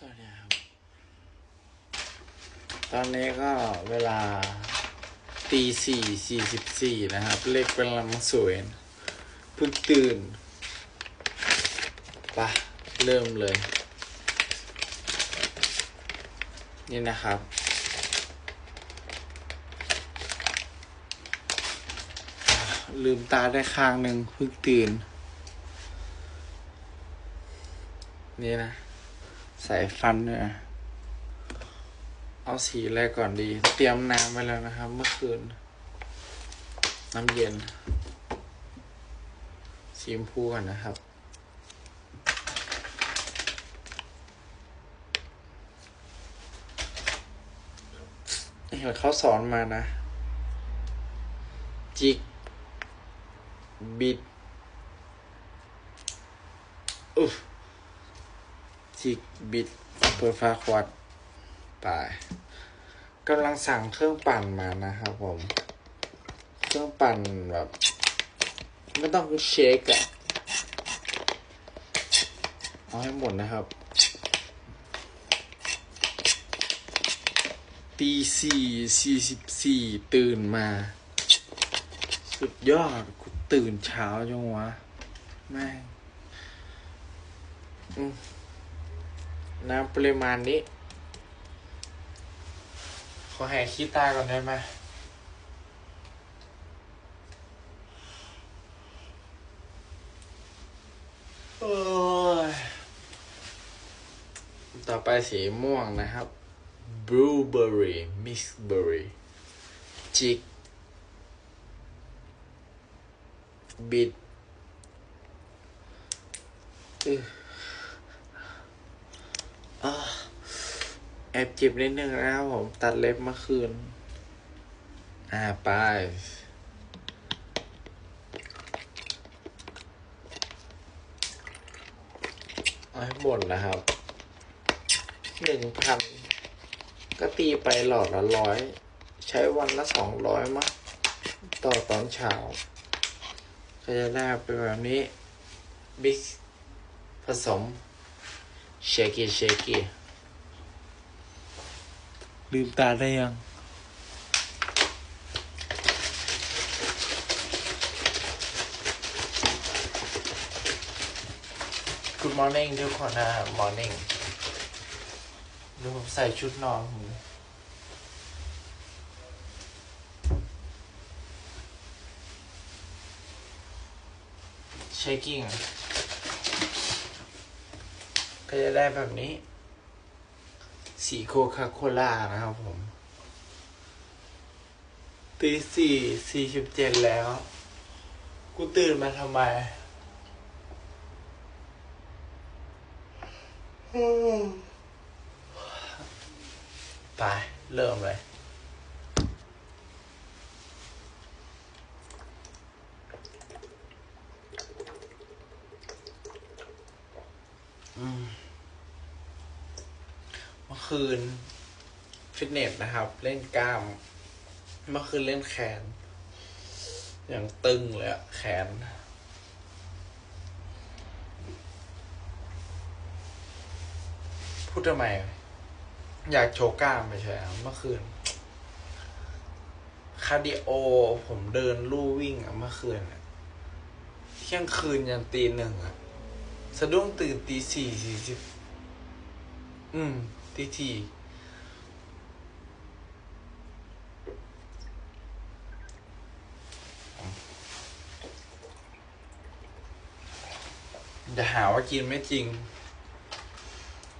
สวัสดีครับ ตอนนี้ก็เวลาตีสี่สี่สิบสี่นะครับ เลขกำลังสวยเพิ่งตื่นปะเริ่มเลย นี่นะครับลืมตาได้ข้างหนึ่งเพิ่งตื่น นี่นะ ใส่ฟันเนี่ยเอาสีอะไรก่อนดี เตรียมน้ำไว้แล้วนะครับ เมื่อคืน น้ำเย็น สีชมพูก่อนนะครับ เห็นเขาสอนมานะ จิก บิดอุ๊ จิกบิดเปิดฟ้าควัดไปกำลังสั่งเครื่องปั่นมานะครับผม เครื่องปั่นแบบไม่ต้องเชคอะเอาให้หมดนะครับ ตีสี่สี่สิบสี่ตื่นมา สุดยอดกูตื่นเช้าจังวะ แม่ง น้ำปริมาณนี้ ขอแหกขี้ตาก่อนได้ไหมต่อไปสีม่วงนะครับ blueberry mixberry จิก บิดอือ แอบเจ็บนิดนึงนะครับผม ตัดเล็บเมื่อคืน อ่า ไป เอาให้หมดนะครับ หนึ่งพัน ก็ตีไปหลอดละร้อย ใช้วันละสองร้อยมั้งต่อตอนเช้าก็จะได้เป็นแบบนี้ บิ๊กผสม เชกี้เชกี้ลืมตาได้ยัง Good morning ทุกคนนะ morning ดูผมใส่ชุดนอนผมเชคกิ้ง ก็จะได้แบบนี้ สีโคคาโคล่านะครับผมตีสี่สี่สิบเจ็ดแล้ว กูตื่นมาทำไมไป เริ่มเลย อืมเมื่อ คืนฟิตเนสนะครับ เล่นกล้าม เมื่อคืนเล่นแขน อย่างตึงเลยอะแขน พูดทำไม อยากโชว์กล้ามไปใช่ไหมเมื่อคืน คาร์ดิโอ ผมเดินลู่วิ่งอะเมื่อคืนอะเที่ยงคืนยันตีหนึ่งอะสะดุ้งตื่นตีสี่สี่สิบอืม ตีทีจะหาว่ากินไม่จริง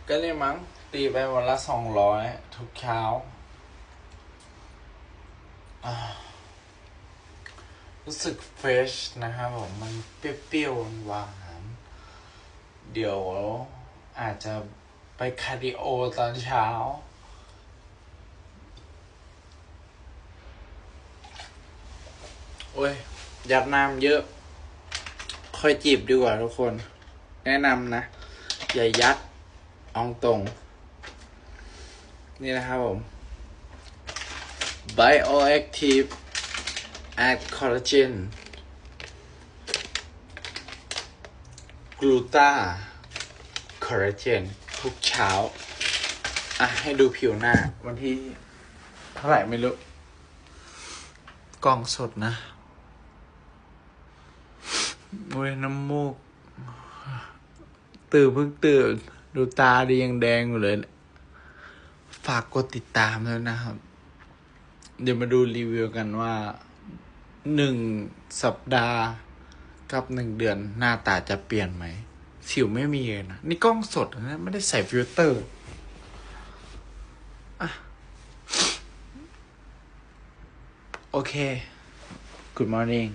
ก็เลยมั้ง ตีไปวันละสองร้อยทุกเช้ารู้สึกเฟรชนะครับผม มันเปรี้ยวๆหวาน เดี๋ยวอาจจะ ไปคาร์ดิโอตอนเช้า โอ้ยยัดน้ำเยอะ ค่อยจีบดีกว่าทุกคน แนะนำนะ อย่ายัดอองตรง นี่นะครับผม Bioactive Add Collagen Gluta Collagen ทุกเช้า อะ ให้ดูผิวหน้า วันที่ เท่าไหร่ไม่รู้ กล้องสดนะโอ้ยน้ำมูก ตื่นเพิ่งตื่น ดูตาดียังแดงอยู่เลยเนี่ยฝากกดติดตามด้วยนะครับ เดี๋ยวมาดูรีวิวกันว่าหนึ่งสัปดาห์กับหนึ่งเดือนหน้าตาจะเปลี่ยนไหม สิวไม่มีเลยนะนี่กล้องสดนะไม่ได้ใส่ฟิลเตอร์อะโอเค Good morning